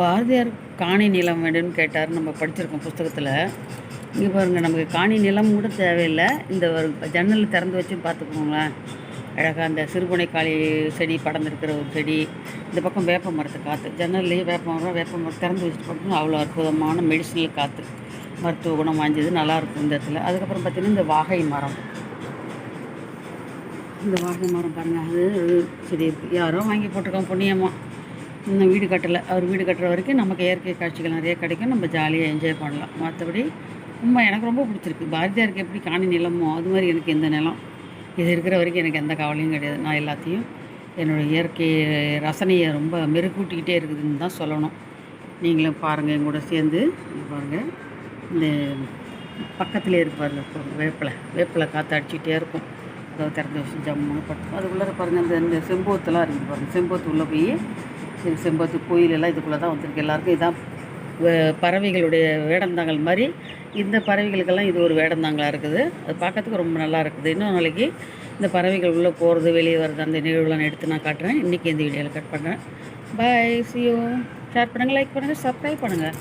பாரதியார் காணி நிலம் வேண்டும்னு கேட்டார் நம்ம படிச்சிருக்கோம் புஸ்தகத்தில். இங்கே பாருங்கள் நமக்கு காணி நிலம் கூட தேவையில்லை. இந்த ஒரு ஜன்னல் திறந்து வச்சு பார்த்துக்கோங்களேன். அழகாக அந்த சிறுபுனை காளி செடி படர்ந்துருக்கிற ஒரு செடி இந்த பக்கம் வேப்ப மரத்து காற்று ஜன்னல்லையே வேப்ப மரம் வேப்ப மரம் திறந்து வச்சுட்டு பார்த்தோம்னா அவ்வளோ அற்புதமான மெடிசினல் காற்று மருத்துவ குணம் வாய்ஞ்சது நல்லாயிருக்கும் இந்த இடத்துல. அதுக்கப்புறம் பார்த்திங்கன்னா இந்த வாகை மரம். இந்த வாகை மரம் பாருங்கள் அது அது செடி இருக்குது யாரோ வாங்கி போட்டிருக்கோம் புண்ணியமாக இன்னும் வீடு கட்டலை. அவர் வீடு கட்டுற வரைக்கும் நமக்கு இயற்கை காட்சிகள் நிறைய கிடைக்கும். நம்ம ஜாலியாக என்ஜாய் பண்ணலாம். மற்றபடி ரொம்ப எனக்கு ரொம்ப பிடிச்சிருக்கு. பாரதியாருக்கு எப்படி காணி நிலமோ அது மாதிரி எனக்கு எந்த நிலம்? இது இருக்கிற வரைக்கும் எனக்கு எந்த கவலையும் கிடையாது. நான் எல்லாத்தையும் என்னோடய இயற்கை ரசனையை ரொம்ப மெருகூட்டிக்கிட்டே இருக்குதுன்னு தான் சொல்லணும். நீங்களும் பாருங்கள் எங்கூட சேர்ந்து. பாருங்கள் இந்த பக்கத்துலேயே இருப்பார் வேப்பிலை. வேப்பிலை காற்று அடிச்சுக்கிட்டே இருக்கும். அதை திறந்து வச்சு ஜம்முன்னு பட்டு. அதுக்குள்ளே பாருங்கள் இந்த இந்த செம்போத்துலாம் இருக்குது பாருங்கள் செம்போத்து உள்ளே போய் செம்பத்து கோயிலெல்லாம் இதுக்குள்ளே தான் வந்திருக்கு எல்லாருக்கும். இதுதான் பறவைகளுடைய வேடந்தாங்கல் மாதிரி இந்த பறவைகளுக்கெல்லாம் இது ஒரு வேடந்தாங்கலாக இருக்குது. அது பார்க்கறதுக்கு ரொம்ப நல்லா இருக்குது. இன்னும் நாளைக்கு இந்த பறவைகள் உள்ளே போகிறது வெளியே வர்றது அந்த நிகழ்வுலாம் எடுத்து நான் காட்டுறேன். இன்றைக்கி இந்த வீடியோவில் கட் பண்ணுறேன் பாய் சியோ ஷேர் பண்ணுங்கள் லைக் பண்ணுங்கள் சப்ஸ்கிரைப் பண்ணுங்கள்